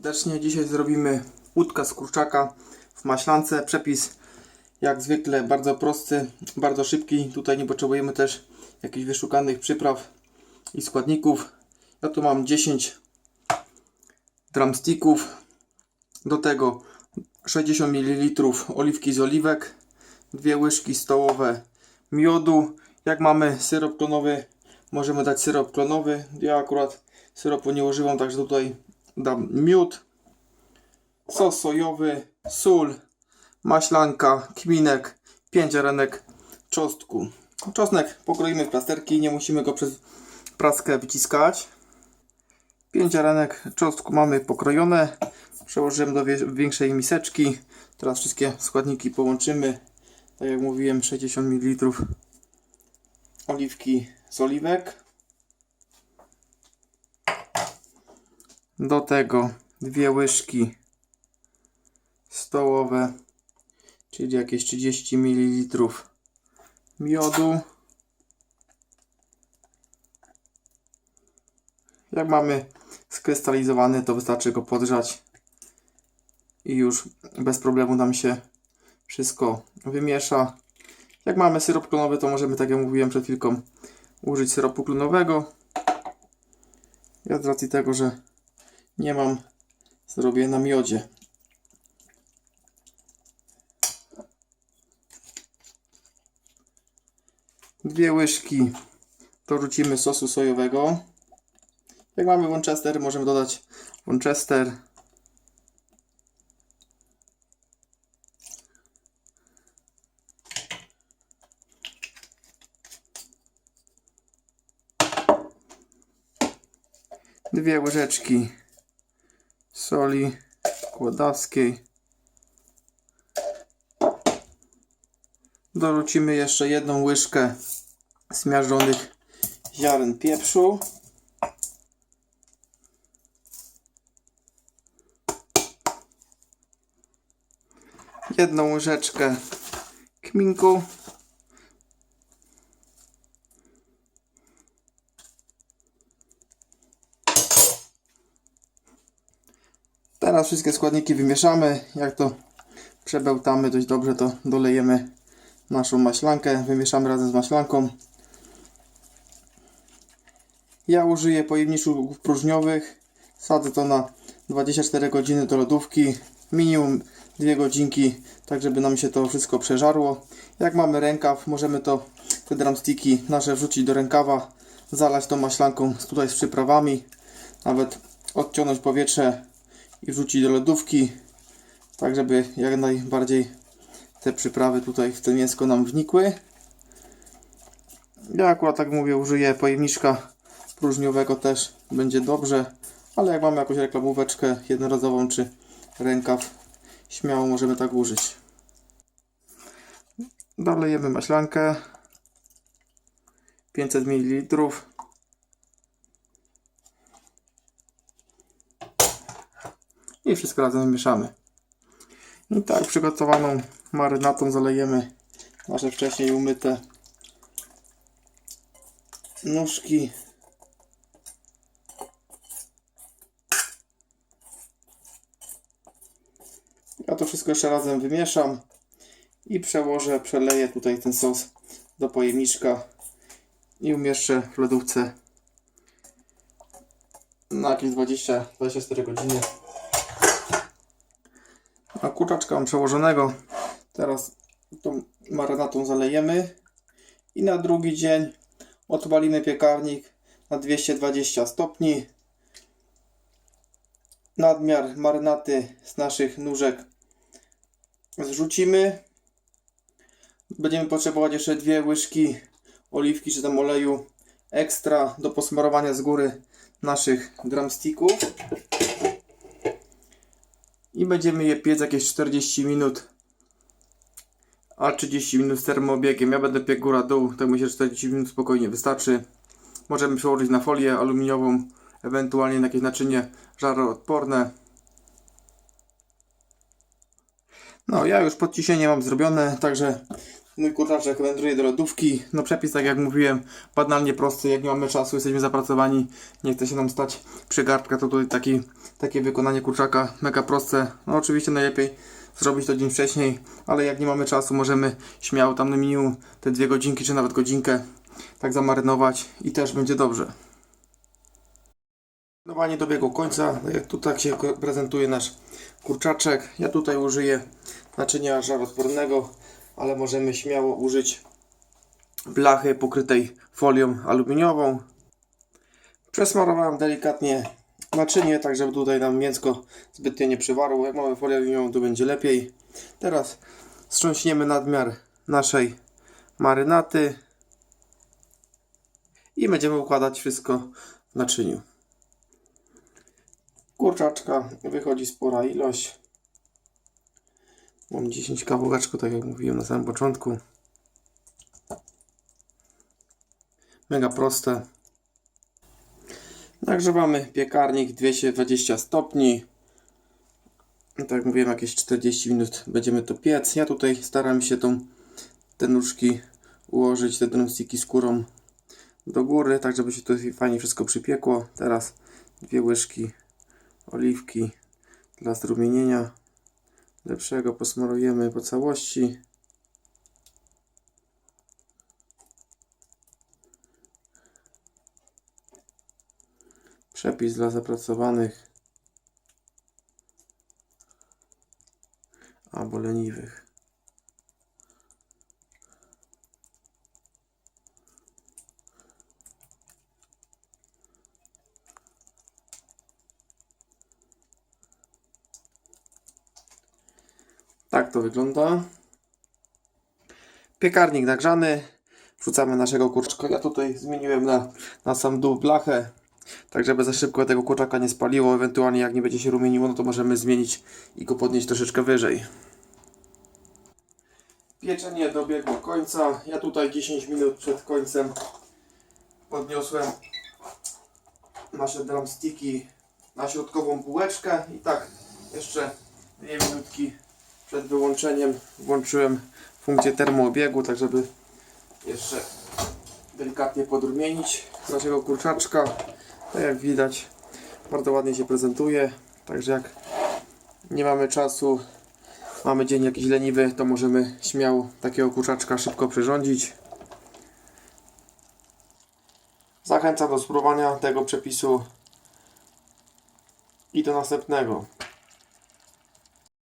serdecznie. Dzisiaj zrobimy łódka z kurczaka w maślance. Przepis jak zwykle bardzo prosty, bardzo szybki. Tutaj nie potrzebujemy też jakichś wyszukanych przypraw i składników. Ja tu mam 10 drumsticków. Do tego 60 ml oliwki z oliwek, dwie łyżki stołowe miodu. Jak mamy syrop klonowy, możemy dać syrop klonowy. Ja akurat syropu nie używam, także tutaj dam miód, sos sojowy, sól, maślanka, kminek, 5 arenek czosnku. Czosnek pokroimy w plasterki, nie musimy go przez praskę wyciskać. 5 arenek czosnku mamy pokrojone. Przełożyłem do większej miseczki. Teraz wszystkie składniki połączymy. Tak jak mówiłem, 60 ml oliwki z oliwek. Do tego dwie łyżki stołowe, czyli jakieś 30 ml miodu. Jak mamy skrystalizowany, to wystarczy go podgrzać i już bez problemu nam się wszystko wymiesza. Jak mamy syrop klonowy, to możemy, tak jak mówiłem przed chwilką, użyć syropu klonowego. Ja z racji tego, że nie mam, zrobię na miodzie. Dwie łyżki dorzucimy sosu sojowego. Jak mamy Winchester, możemy dodać Winchester. Dwie łyżeczki soli kłodawskiej. Dorzucimy jeszcze jedną łyżkę zmiażdżonych ziaren pieprzu. Jedną łyżeczkę kminku. Teraz wszystkie składniki wymieszamy. Jak to przebełtamy dość dobrze, to dolejemy naszą maślankę. Wymieszamy razem z maślanką. Ja użyję pojemniczków próżniowych. Sadzę to na 24 godziny do lodówki. Minimum 2 godzinki, tak żeby nam się to wszystko przeżarło. Jak mamy rękaw, możemy to te drumsticki nasze wrzucić do rękawa, zalać tą maślanką tutaj z przyprawami. Nawet odciągnąć powietrze i wrzucić do lodówki, tak żeby jak najbardziej te przyprawy tutaj w to mięsko nam wnikły. Ja akurat tak mówię, użyję pojemniczka próżniowego też będzie dobrze, ale jak mamy jakąś reklamóweczkę jednorazową czy rękaw, śmiało możemy tak użyć. Dolejemy maślankę 500 ml. I wszystko razem mieszamy. I tak przygotowaną marynatą zalejemy nasze wcześniej umyte nóżki. Ja to wszystko jeszcze razem wymieszam i przełożę, przeleję tutaj ten sos do pojemniczka i umieszczę w lodówce na jakieś 20-24 godziny. A kurczaczka mam przełożonego. Teraz tą marynatą zalejemy i na drugi dzień odpalimy piekarnik na 220 stopni. Nadmiar marynaty z naszych nóżek zrzucimy. Będziemy potrzebować jeszcze dwie łyżki oliwki czy tam oleju ekstra do posmarowania z góry naszych drumsticków. I będziemy je piec jakieś 40 minut, a 30 minut z. Ja będę piekł góra dół, tak myślę, że 40 minut spokojnie wystarczy. Możemy przełożyć na folię aluminiową, ewentualnie na jakieś naczynie żaroodporne. No, ja już podciśnienie mam zrobione, także Mój kurczaczek wędruje do lodówki. No przepis, tak jak mówiłem, banalnie prosty. Jak nie mamy czasu, jesteśmy zapracowani, nie chce się nam stać przy gardka, to tutaj taki, takie wykonanie kurczaka mega proste. No oczywiście najlepiej zrobić to dzień wcześniej, ale jak nie mamy czasu, możemy śmiało tam na minimum te dwie godzinki, czy nawet godzinkę tak zamarynować i też będzie dobrze. Marynowanie dobiegło końca. Jak tu tak się prezentuje nasz kurczaczek. Ja tutaj użyję naczynia żaroodpornego, ale możemy śmiało użyć blachy pokrytej folią aluminiową. Przesmarowałem delikatnie naczynie, tak żeby tutaj nam mięsko zbytnio nie przywarło. Jak mamy folię aluminiową, to będzie lepiej. Teraz strząśniemy nadmiar naszej marynaty i będziemy układać wszystko w naczyniu. Kurczaczka wychodzi spora ilość. Mam 10 kawałeczków, tak jak mówiłem na samym początku. Mega proste. Nagrzewamy piekarnik 220 stopni. Tak jak mówiłem, jakieś 40 minut będziemy to piec. Ja tutaj staram się tą, te nóżki ułożyć, te drumsticki skórą do góry, tak żeby się to fajnie wszystko przypiekło. Teraz dwie łyżki oliwki dla strumienienia lepszego posmarujemy po całości. Przepis dla zapracowanych albo leniwych. Tak to wygląda. Piekarnik nagrzany. Wrzucamy naszego kurczaka. Ja tutaj zmieniłem na, na sam dół blachę. Tak, żeby za szybko tego kurczaka nie spaliło. Ewentualnie jak nie będzie się rumieniło, no to możemy zmienić i go podnieść troszeczkę wyżej. Pieczenie dobiegło końca. Ja tutaj 10 minut przed końcem podniosłem nasze drumsticki na środkową półeczkę i tak jeszcze dwie minutki przed wyłączeniem włączyłem funkcję termoobiegu, tak żeby jeszcze delikatnie podrumienić naszego kurczaczka. Tak jak widać, bardzo ładnie się prezentuje. Także jak nie mamy czasu, mamy dzień jakiś leniwy, to możemy śmiało takiego kurczaczka szybko przyrządzić. Zachęcam do spróbowania tego przepisu i do następnego.